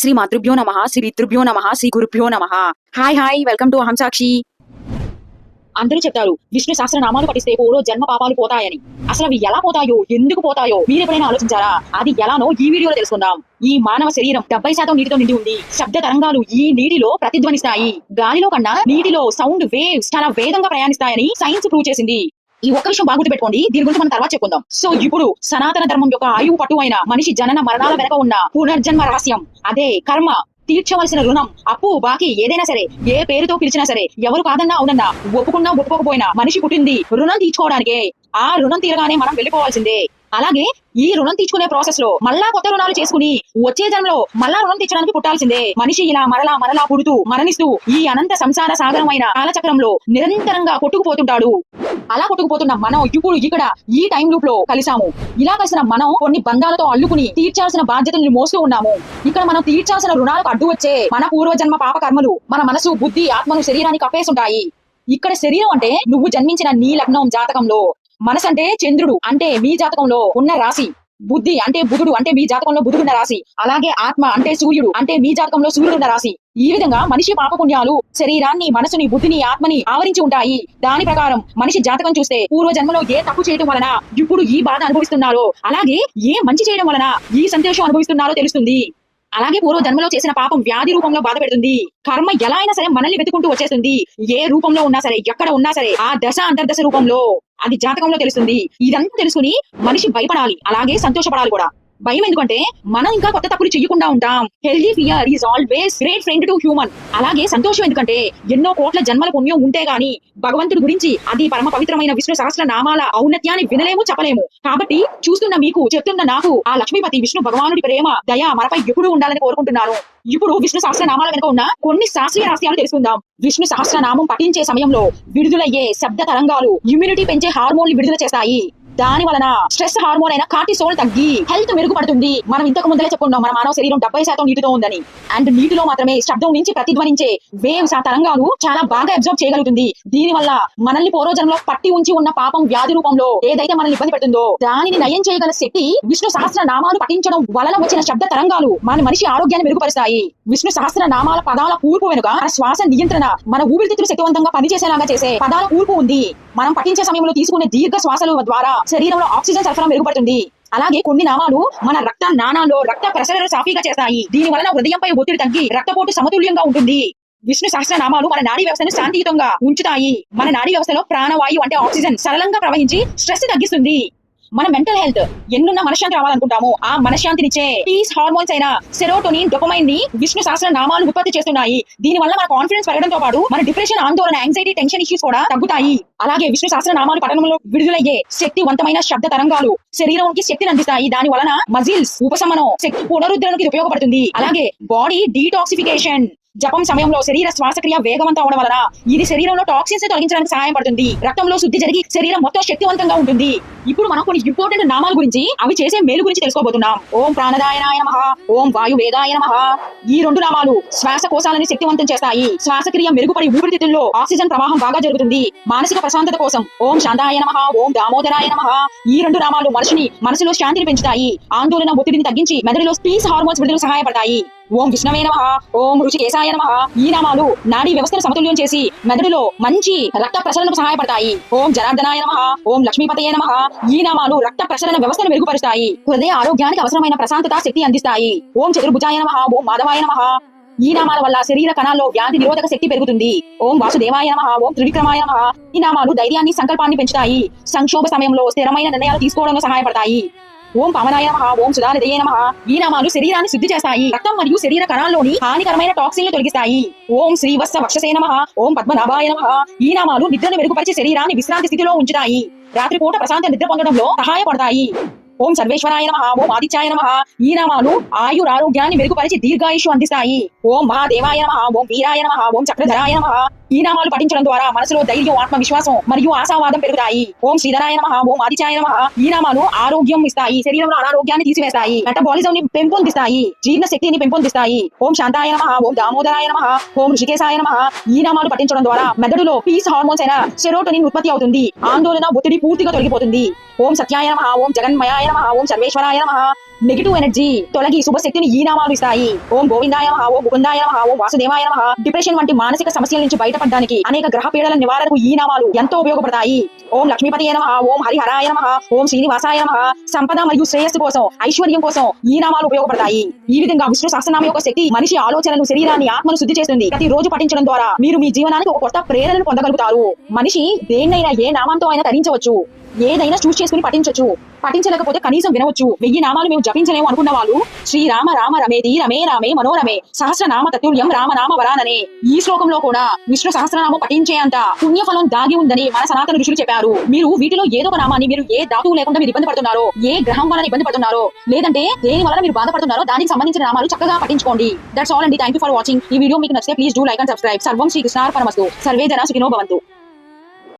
శ్రీ మాతృభ్యో నమ శ్రీ పితృభ్యో నమ శ్రీ గురుభ్యో నమ. హాయ్ హాయ్ వెల్కమ్ టు అహం సాక్షి అందరూ చెప్తారు విష్ణు సహస్రనామాలు పఠిస్తే పూర్వ జన్మ పాపాలు పోతాయని. అసలు అవి ఎలా పోతాయో ఎందుకు పోతాయో మీరు ఎప్పుడైనా ఆలోచించారా? అది ఎలానో ఈ వీడియోలో తెలుసుకుందాం. ఈ మానవ శరీరం డెబ్బై శాతం నీటితో నిండి ఉంది. శబ్ద తరంగాలు ఈ నీటిలో ప్రతిధ్వనిస్తాయి. గాలిలో కన్నా నీటిలో సౌండ్ వేవ్స్ చాలా వేగంగా ప్రయాణిస్తాయని సైన్స్ ప్రూవ్ చేసింది. ఈ ఒక్క విషయం బాగుంటు పెట్టుకోండి. దీని గురించి మనం తర్వాత చెప్పుకుందాం. సో ఇప్పుడు సనాతన ధర్మం యొక్క ఆయువు పట్టు అయిన మనిషి జనన మరణాల వెనక ఉన్న పునర్జన్మ రహస్యం. అదే కర్మ. తీర్చవలసిన రుణం. అప్పు బాకీ ఏదైనా సరే ఏ పేరుతో పిలిచినా సరే ఎవరు కాదన్నా అవునన్నా ఒప్పుకున్నా ఒప్పుకోకపోయినా మనిషి పుట్టింది రుణం తీర్చుకోవడానికే. ఆ రుణం తీరగానే మనం వెళ్ళిపోవాల్సిందే. అలాగే ఈ రుణం తీర్చుకునే ప్రాసెస్లో మళ్ళా కొత్త రుణాలు చేసుకుని వచ్చే జన్మలో మళ్ళా రుణం తీర్చడానికి పుట్టాల్సిందే. మనిషి ఇలా మరలా మరలా పుడుతూ మరణిస్తూ ఈ అనంత సంసార సాగరమైన కాలచక్రంలో నిరంతరంగా కొట్టుకుపోతుంటాడు. అలా కొట్టుకుపోతున్న మనం ఇప్పుడు ఇక్కడ ఈ టైం లూప్లో కలిసాము ఇలా కలిసిన మనం కొన్ని బంధాలతో అల్లుకుని తీర్చాల్సిన బాధ్యతలను మోస్తూ ఉన్నాము. ఇక్కడ మనం తీర్చాల్సిన రుణాలకు అడ్డు వచ్చే మన పూర్వజన్మ పాప కర్మలు మన మనసు బుద్ధి ఆత్మను శరీరాన్ని కప్పేసుంటాయి ఇక్కడ శరీరం అంటే నువ్వు జన్మించిన నీ లగ్నం జాతకంలో. మనసు అంటే చంద్రుడు అంటే మీ జాతకంలో ఉన్న రాశి. బుద్ధి అంటే బుధుడు అంటే మీ జాతకంలో బుధుడున్న రాశి. అలాగే ఆత్మ అంటే సూర్యుడు అంటే మీ జాతకంలో సూర్యుడున్న రాశి. ఈ విధంగా మనిషి పాపపుణ్యాలు శరీరాన్ని మనసుని బుద్ధిని ఆత్మని ఆవరించి ఉంటాయి. దాని ప్రకారం మనిషి జాతకం చూస్తే పూర్వ జన్మలో ఏ తప్పు చేయడం వలన ఇప్పుడు ఈ బాధ అనుభవిస్తున్నారో అలాగే ఏ మంచి చేయడం వలన ఈ సంతోషం అనుభవిస్తున్నారో తెలుస్తుంది. అలాగే పూర్వ జన్మలో చేసిన పాపం వ్యాధి రూపంలో బాధ పెడుతుంది కర్మ ఎలా అయినా సరే మనల్ని వెతుకుంటూ వచ్చేస్తుంది. ఏ రూపంలో ఉన్నా సరే ఎక్కడ ఉన్నా సరే ఆ దశ అంతర్దశ రూపంలో. అది జాతకంలో తెలుస్తుంది. ఇదంతా తెలుసుకుని మనిషి భయపడాలి. అలాగే సంతోషపడాలి కూడా. భయం ఎందుకంటే మనం ఇంకా కొత్త తప్పులు చేయకుండా ఉంటాం. Healthy fear is always great friend to human అలాగే సంతోషం ఎందుకంటే ఎన్నో కోట్ల జన్మల పుణ్యం ఉంటే గాని భగవంతుడి గురించి అది పరమ పవిత్రమైన విష్ణు సహస్ర నామాల ఔన్నత్యాన్ని వినలేము చెప్పలేము. కాబట్టి చూస్తున్న మీకు చెప్తున్న నాకు ఆ లక్ష్మీపతి విష్ణు భగవానుడి ప్రేమ దయ మనపై ఎప్పుడు ఉండాలని కోరుకుంటున్నాను. ఇప్పుడు విష్ణు సహస్రనామాల వెనుక ఉన్న కొన్ని శాస్త్రీయ రహస్యాలు తెలుసుకుందాం. విష్ణు సహస్రనామం పఠించే సమయంలో విడుదలయ్యే శబ్ద తరంగాలు ఇమ్యూనిటీ పెంచే హార్మోన్లు విడుదల చేస్తాయి. దాని వలన స్ట్రెస్ హార్మోన్ అయిన కార్టిసోల్ తగ్గి హెల్త్ మెరుగుపడుతుంది. మనం ఇంతకు ముందరే చెప్పుకున్నాం మన మానవ శరీరం డెబ్బై శాతం నీటితో ఉందని. అండ్ నీటిలో మాత్రమే శబ్దం నుంచి ప్రతిధ్వనించే వేవ్స్ ఆ తరంగాలు చాలా బాగా అబ్జర్వ్ చేయగలుగుతుంది. దీని వల్ల మనల్ని పూర్వజన్మలో పట్టి ఉంచి ఉన్న పాపం వ్యాధి రూపంలో ఏదైతే మనల్ని ఇబ్బంది పెడుతుందో దానిని నయం చేయగల శక్తి విష్ణు సహస్ర నామాలు పఠించడం వలన వచ్చిన శబ్ద తరంగాలు మన మనిషి ఆరోగ్యాన్ని మెరుగుపరుస్తాయి. విష్ణు సహస్ర నామాల పదాల కూర్పు వెనుక మన శ్వాస నియంత్రణ మన ఊపిరితిత్తులు శక్తివంతంగా పనిచేసేలాగా చేసే పదాల కూర్పు ఉంది. మనం పఠించే సమయంలో తీసుకునే దీర్ఘ శ్వాసల ద్వారా శరీరంలో ఆక్సిజన్ సరఫరా మెరుగుపడుతుంది. అలాగే కొన్ని నామాలు మన రక్త నాణాల్లో రక్త ప్రసరణ సాఫీగా చేస్తాయి. దీని వలన హృదయంపై ఒత్తిడి తగ్గి రక్తపోటు సమతుల్యంగా ఉంటుంది. విష్ణు సహస్ర నామాలు మన నాడీ వ్యవస్థను శాంతియుతంగా ఉంచుతాయి. మన నాడీ వ్యవస్థలో ప్రాణవాయువు అంటే ఆక్సిజన్ సరళంగా ప్రవహించి స్ట్రెస్ తగ్గిస్తుంది. మన మెంటల్ హెల్త్ ఎన్నున్న మనశ్శాంతి రావాలనుకుంటాము. ఆ మనశ్శాంతినిచ్చే పీస్ హార్మోన్స్ అయిన సెరోటోనిన్ డొపమైన్ని విష్ణు సహస్ర నామాలు ఉత్పత్తి చేస్తున్నాయి. దీని వల్ల మన కాన్ఫిడెన్స్ పెరగడంతో పాటు మన డిప్రెషన్ ఆందోళన యాంగ్జైటీ టెన్షన్ ఇష్యూస్ కూడా తగ్గుతాయి. అలాగే విష్ణు సహస్ర నామాలు పఠనంలో విడుదలయ్యే శక్తివంతమైన శబ్ద తరంగాలు శరీరానికి శక్తిని అందిస్తాయి. దాని వలన మజిల్స్ ఉపశమనం శక్తి పునరుద్ధరణకి ఉపయోగపడుతుంది. అలాగే బాడీ డీటాక్సిఫికేషన్ జపం సమయంలో శరీర శ్వాసక్రియ వేగవంతం అవడం వలన ఇది శరీరంలో టాక్సిన్స్ తొలగించడానికి సహాయపడుతుంది రక్తంలో శుద్ధి జరిగి శరీరం మొత్తం శక్తివంతంగా ఉంటుంది. ఇప్పుడు మనం కొన్ని ఇంపార్టెంట్ నామాల గురించి అవి చేసే మేలు గురించి తెలుసుకోబోతున్నాం. ఓం ప్రాణదాయనాయ నమ ఓం వాయు వేదాయ నమ. ఈ రెండు నామాలు శ్వాసకోశాలని శక్తివంతం చేస్తాయి. శ్వాసక్రియ మెరుగుపడి ఊపిరితిత్తుల్లో ఆక్సిజన్ ప్రవాహం బాగా జరుగుతుంది. మానసిక ప్రశాంతత కోసం ఓం శాంతాయ నమ ఓం దామోదరాయ నమ. ఈ రెండు నామాలు మనిషిని మనసులో శాంతిని పెంచుతాయి. ఆందోళన ఒత్తిడిని తగ్గించి మెదడులో స్పీస్ హార్మోన్స్ విడుదల సహాయపడతాయి. ఓం విష్ణవే నమ. ఓం రుచికేశాయ నమ. ఈ నామాలు నాడీ వ్యవస్థను సమతుల్యం చేసి మెదడులో మంచి రక్త ప్రసరణకు సహాయపడతాయి. ఓం జనార్దనాయ నమ. ఓం లక్ష్మీపతయ నమ. ఈ నామాలు రక్త ప్రసరణ వ్యవస్థను మెరుగుపరుస్తాయి. హృదయ ఆరోగ్యానికి అవసరమైన ప్రశాంతత శక్తి అందిస్తాయి. ఓం చతుర్భుజాయ నమ. ఓం మాధవాయ నమ. ఈ నామాల వల్ల శరీర కణాల్లో వ్యాధి నిరోధక శక్తి పెరుగుతుంది. ఓం వాసుదేవాయ నమ. ఓం త్రివిక్రమాయ నమ. ఈ నామాలు ధైర్యాన్ని సంకల్పాన్ని పెంచుతాయి. సంక్షోభ సమయంలో స్థిరమైన నిర్ణయాలు తీసుకోవడంలో సహాయపడతాయి. ఓం పవనాయ నమ ఓం సుధానిధయే నమ. ఈ నామాలు శరీరాన్ని శుద్ధి చేస్తాయి. రక్తం మరియు శరీర కణాల్లోని హానికరమైన టాక్సిన్లు తొలగిస్తాయి. ఓం శ్రీవత్స వక్షసే నమ ఓం పద్మనాభాయ నమ. ఈ నామాలు నిద్రను మెరుగుపరిచి శరీరాన్ని విశ్రాంతి స్థితిలో ఉంచుతాయి. రాత్రిపూట ప్రశాంత నిద్ర పొందడంలో సహాయపడతాయి. ఓం సర్వేశ్వరాయ నమ ఓం ఆదిత్యాయ నమ. ఈ నామాలు ఆయురారోగ్యాన్ని మెరుగుపరిచి దీర్ఘాయుషు అందిస్తాయి. ఓం మహాదేవాయ నమ ఓం వీరాయ నమ ఓం చక్రధరాయ నమ. ఈ నామాలు పఠించడం ద్వారా మనసులో ధైర్యం ఆత్మవిశ్వాసం మరియు ఆశావాదం పెరుగుతాయి. ఓం శ్రీధరాయ నమ ఓం ఆదిత్యాయ నమ. ఈ నామాలు ఆరోగ్యం ఇస్తాయి శరీరంలో అనారోగ్యాన్ని తీసివేస్తాయి మెటబాలిజం ని పెంపొందిస్తాయి జీర్ణ శక్తిని పెంపొందిస్తాయి. ఓం శాంతాయ నమ ఓం దామోదరాయ నమ ఓం ఋషికేశాయ నమ. ఈ నామాలు పఠించడం ద్వారా మెదడులో పీస్ హార్మోన్స్ అయిన సెరోటోనిన్ ఉత్పత్తి అవుతుంది. ఆందోళన ఒత్తిడి పూర్తిగా తొలగిపోతుంది. ఓం సత్యాయ నమ ఓం జగన్మయాయ నమ ఓం సర్వేశ్వరాయ నమ. నెగిటివ్ ఎనర్జీ తొలగి శుభశక్తిని ఈ నామాలు ఇస్తాయి. ఓం గోవిందాయ ఓ ఓం ముకుందాయ ఓం వాసుదేవాయ డిప్రెషన్ వంటి మానసిక సమస్యల నుంచి బయటపడడానికి అనేక గ్రహ పీడల నివారణకు ఈ నామాలు ఎంతో ఉపయోగపడతాయి. ఓం లక్ష్మీపతి నమః ఓం హరిహరాయ ఓం శ్రీనివాసాయ నమః. సంపద మరియు శ్రేయస్సు కోసం ఐశ్వర్యం కోసం ఈ నామాలు ఉపయోగపడతాయి. ఈ విధంగా విష్ణు సహస్రనామ యొక్క శక్తి మనిషి ఆలోచనను శరీరాన్ని ఆత్మను శుద్ధి చేస్తుంది. ప్రతి రోజు పఠించడం ద్వారా మీరు మీ జీవనానికి ఒక కొత్త ప్రేరణను పొందగలుగుతారు. మనిషి దేన్నైనా ఏ నామంతో అయినా ధరించవచ్చు ఏదైనా చూస్ చేసుకుని పఠించవచ్చు పఠించలేకపోతే కనీసం వినవచ్చు. వెయ్యి నామాలు మేము జపించలేము అనుకున్న వాళ్ళు శ్రీరామ రామ రమేది రమే రామే మనోరమే సహస్రనామ తతుల్యం రామనామ వరాననే. ఈ శ్లోకంలో కూడా విష్ణు సహస్రనామం పఠించే అంత పుణ్యఫలం దాగి ఉందని మన సనాతన ఋషులు చెప్పారు. మీరు వీటిలో ఏదో ఒక నామాన్ని మీరు ఏ ధాతువు లేకుండా మీరు ఇబ్బంది పడుతున్నారో ఏ గ్రహం వలన ఇబ్బంది పడుతున్నారో లేదంటే దేని వలన మీరు బాధపడుతున్నారో దానికి సంబంధించిన నామాలు చక్కగా పఠించుకోండి. దట్స్ ఆల్ అండి. థ్యాంక్ యూ ఫర్ వాచింగ్ ఈ వీడియో మీకు నచ్చితే please do like and subscribe సర్వం శ్రీ కృష్ణార్పణమస్తు. సర్వే జన సుఖినో భవంతు.